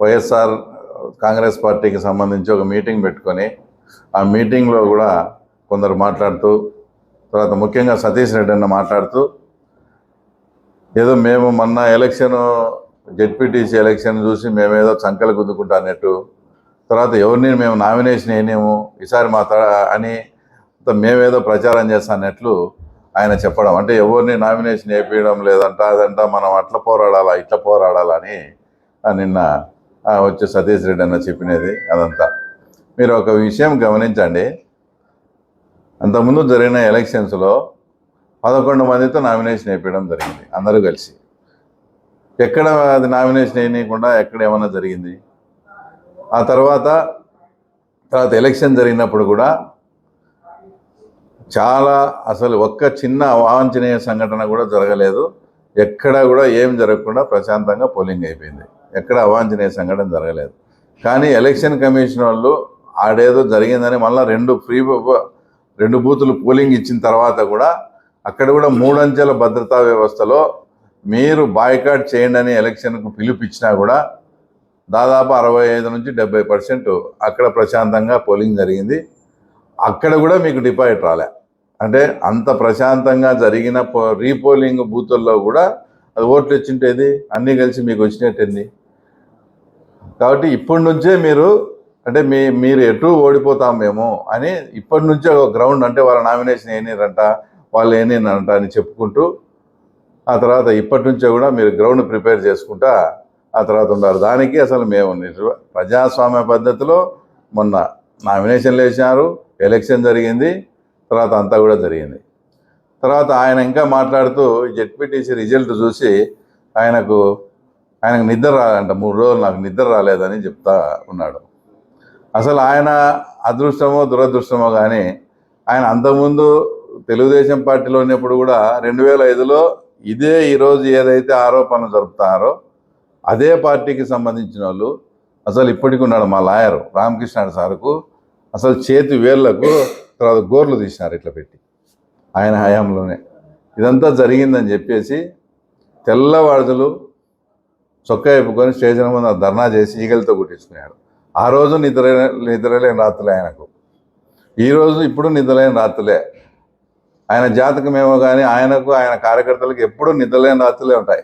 వైఎస్ఆర్ కాంగ్రెస్ పార్టీకి సంబంధించి ఒక మీటింగ్ పెట్టుకొని ఆ మీటింగ్లో కూడా కొందరు మాట్లాడుతూ తర్వాత ముఖ్యంగా సతీష్ రెడ్డి అన్న మాట్లాడుతూ ఏదో మేము మొన్న ఎలక్షన్ జెడ్పీటీసీ ఎలక్షన్ చూసి మేమేదో చంకలు గుద్దుకుంటా అన్నట్టు తర్వాత ఎవరిని మేము నామినేషన్ వేయనేము ఈసారి మా త అని మేమేదో ప్రచారం చేస్తా అన్నట్లు ఆయన చెప్పడం. అంటే ఎవరిని నామినేషన్ వేయడం లేదంట అదంట మనం అట్లా పోరాడాలా ఇట్లా పోరాడాలని నిన్న వచ్చి సతీష్ రెడ్డి అన్న చెప్పినది అదంతా. మీరు ఒక విషయం గమనించండి. అంతకుముందు జరిగిన ఎలక్షన్స్లో పదకొండు మందితో నామినేషన్ వేయడం జరిగింది అందరూ కలిసి. ఎక్కడ అది నామినేషన్ వేయకుండా ఎక్కడ ఏమన్నా జరిగింది? ఆ తర్వాత తర్వాత ఎలక్షన్ జరిగినప్పుడు కూడా చాలా అసలు ఒక్క చిన్న అవాంఛనీయ సంఘటన కూడా జరగలేదు. ఎక్కడ కూడా ఏం జరగకుండా ప్రశాంతంగా పోలింగ్ అయిపోయింది. ఎక్కడ అవాంఛనీయ సంఘటన జరగలేదు. కానీ ఎలక్షన్ కమిషన్ వాళ్ళు ఆడేదో జరిగిందని మళ్ళీ రెండు ఫ్రీ రెండు బూతులు పోలింగ్ ఇచ్చిన తర్వాత కూడా అక్కడ కూడా మూడంచెల భద్రతా వ్యవస్థలో మీరు బాయ్కాట్ చేయండి అని ఎలక్షన్కు పిలుపిచ్చినా కూడా దాదాపు అరవై ఐదు నుంచి డెబ్బై పర్సెంట్ అక్కడ ప్రశాంతంగా పోలింగ్ జరిగింది. అక్కడ కూడా మీకు డిపాజిట్ రాలే. అంటే అంత ప్రశాంతంగా జరిగిన పో- రీపోలింగ్ బూతుల్లో కూడా అది ఓట్లు వచ్చింటేది అన్నీ కలిసి మీకు వచ్చినట్టేంది? కాబట్టి ఇప్పటి నుంచే మీరు అంటే మీ మీరు ఎటు ఓడిపోతాం మేము అని ఇప్పటి నుంచే ఒక గ్రౌండ్ అంటే వాళ్ళ నామినేషన్ ఏనిరంట వాళ్ళు ఏనిరంట అని చెప్పుకుంటూ ఆ తర్వాత ఇప్పటి నుంచే కూడా మీరు గ్రౌండ్ ప్రిపేర్ చేసుకుంటా ఆ తర్వాత ఉన్నారు. దానికి అసలు మేము నిజ- ప్రజాస్వామ్య పద్ధతిలో మొన్న నామినేషన్లు వేసినారు ఎలక్షన్ జరిగింది తర్వాత అంతా కూడా జరిగింది. తర్వాత ఆయన ఇంకా మాట్లాడుతూ జెడ్పీటీసీ రిజల్ట్ చూసి ఆయనకు ఆయనకు నిద్ర రాలంట మూడు రోజులు నాకు నిద్ర రాలేదని చెప్తా ఉన్నాడు. అసలు ఆయన అదృష్టమో దురదృష్టమో కానీ ఆయన అంతకుముందు తెలుగుదేశం పార్టీలో ఉన్నప్పుడు కూడా రెండు వేల ఐదులో ఇదే ఈరోజు ఏదైతే ఆరోపణలు జరుపుతారో అదే పార్టీకి సంబంధించిన వాళ్ళు అసలు ఇప్పటికి ఉన్నాడు మా లాయర్ రామకృష్ణ సార్కు అసలు చేతి వేళ్ళకు తర్వాత గోర్లు తీసినారు ఇట్లా పెట్టి ఆయన హయాంలోనే. ఇదంతా జరిగిందని చెప్పేసి తెల్లవాడుదలు చొక్కా ఇప్పుకొని స్టేషన్ ముందు ధర్నా చేసి ఈగలతో కుట్టించుకున్నాడు. ఆ రోజు నిద్ర నిద్రలేని రాత్రులే ఆయనకు. ఈరోజు ఇప్పుడు నిద్రలేని రాత్రులే. ఆయన జాతకమేమో కానీ ఆయనకు ఆయన కార్యకర్తలకు ఎప్పుడూ నిద్రలేని రాత్రులే ఉంటాయి.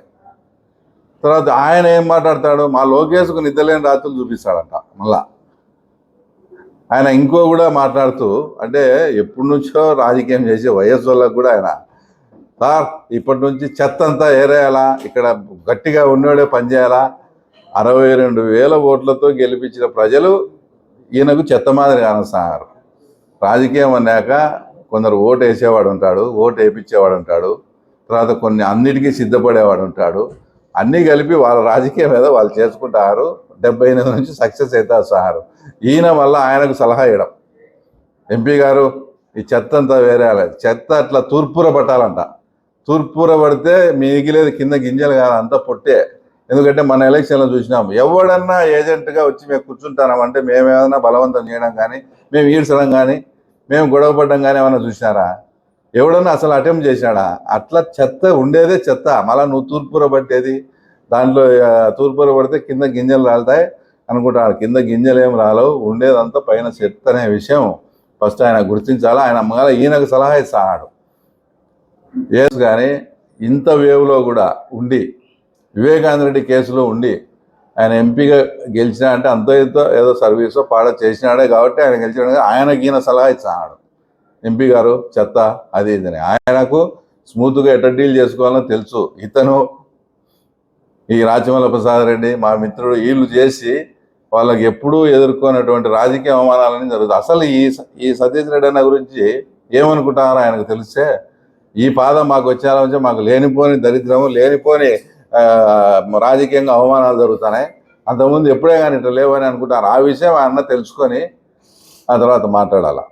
తర్వాత ఆయన ఏం మాట్లాడతాడు? మా లోకేష్కు నిద్రలేని రాత్రులు చూపిస్తాడంట మళ్ళా. ఆయన ఇంకో కూడా మాట్లాడుతూ అంటే ఎప్పటి నుంచో రాజకీయం చేసే వయస్సు వాళ్ళకు కూడా ఆయన సార్ ఇప్పటి నుంచి చెత్త అంతా ఏరేయాలా? ఇక్కడ గట్టిగా ఉన్నోడే పనిచేయాలా? అరవై రెండు వేల ఓట్లతో గెలిపించిన ప్రజలు ఈయనకు చెత్త మాదిరి కానొస్తున్నారు. రాజకీయం అన్నాక కొందరు ఓటు వేసేవాడు ఉంటాడు ఓటు వేయించేవాడు ఉంటాడు తర్వాత కొన్ని అన్నిటికీ సిద్ధపడేవాడు ఉంటాడు. అన్నీ కలిపి వాళ్ళ రాజకీయం మీద వాళ్ళు చేసుకుంటారు. డెబ్బై ఎనిమిది నుంచి సక్సెస్ అవుతారు సార్ ఈయన వల్ల ఆయనకు సలహా ఇవ్వడం. ఎంపీ గారు ఈ చెత్త అంతా వేరే చెత్త అట్లా తూర్పుర పట్టాలంట. తూర్పుర పడితే మిగిలేదు కింద గింజలు కాదు అంతా పొట్టే. ఎందుకంటే మన ఎలక్షన్లో చూసినాం ఎవడన్నా ఏజెంట్గా వచ్చి మేము కూర్చుంటామంటే మేము ఏమైనా బలవంతం చేయడం కానీ మేము ఈడ్చడం కానీ మేము గొడవ పడడం కానీ ఏమైనా చూసినారా? ఎవడన్నా అసలు అటెంప్ట్ చేసినాడా అట్లా చెత్త ఉండేదే చెత్త. మళ్ళీ నువ్వు తూర్పుర పట్టేది దాంట్లో తూర్పుర పడితే కింద గింజలు రాలుతాయి అనుకుంటాడు కింద గింజలు ఏం రాలవు ఉండేదంతా పైన చెత్త అనే విషయం. ఫస్ట్ ఆయన గుర్తించాలా? ఆయన మళ్ళీ ఈయనకు సలహా ఇస్తాడు. ఎస్ కానీ ఇంత వేవ్లో కూడా ఉండి వివేకానంద రెడ్డి కేసులో ఉండి ఆయన ఎంపీగా గెలిచినా అంటే అంతో ఇంతో ఏదో సర్వీసో పాడ చేసినాడే కాబట్టి ఆయన గెలిచినాడు ఆయన ఈయన సలహా ఇస్తాడు ఎంపీ గారు చెత్త అది ఇదని. ఆయనకు స్మూత్గా ఎట్ట డీల్ చేసుకోవాలో తెలుసు. ఇతను ఈ రాచమల్ల ప్రసాద్ రెడ్డి మా మిత్రుడు వీళ్ళు చేసి వాళ్ళకి ఎప్పుడూ ఎదుర్కొన్నటువంటి రాజకీయ అవమానాలని జరుగుతుంది అసలు ఈ ఈ సతీష్ రెడ్డి అన్న గురించి ఏమనుకుంటారో ఆయనకు తెలిస్తే ఈ పాదం మాకు వచ్చేలా మాకు లేనిపోని దరిద్రము లేనిపోని రాజకీయంగా అవమానాలు జరుగుతున్నాయి. అంతకుముందు ఎప్పుడే కానీ ఇట్లా లేవని అనుకుంటారు. ఆ విషయం ఆయన తెలుసుకొని ఆ తర్వాత మాట్లాడాలా?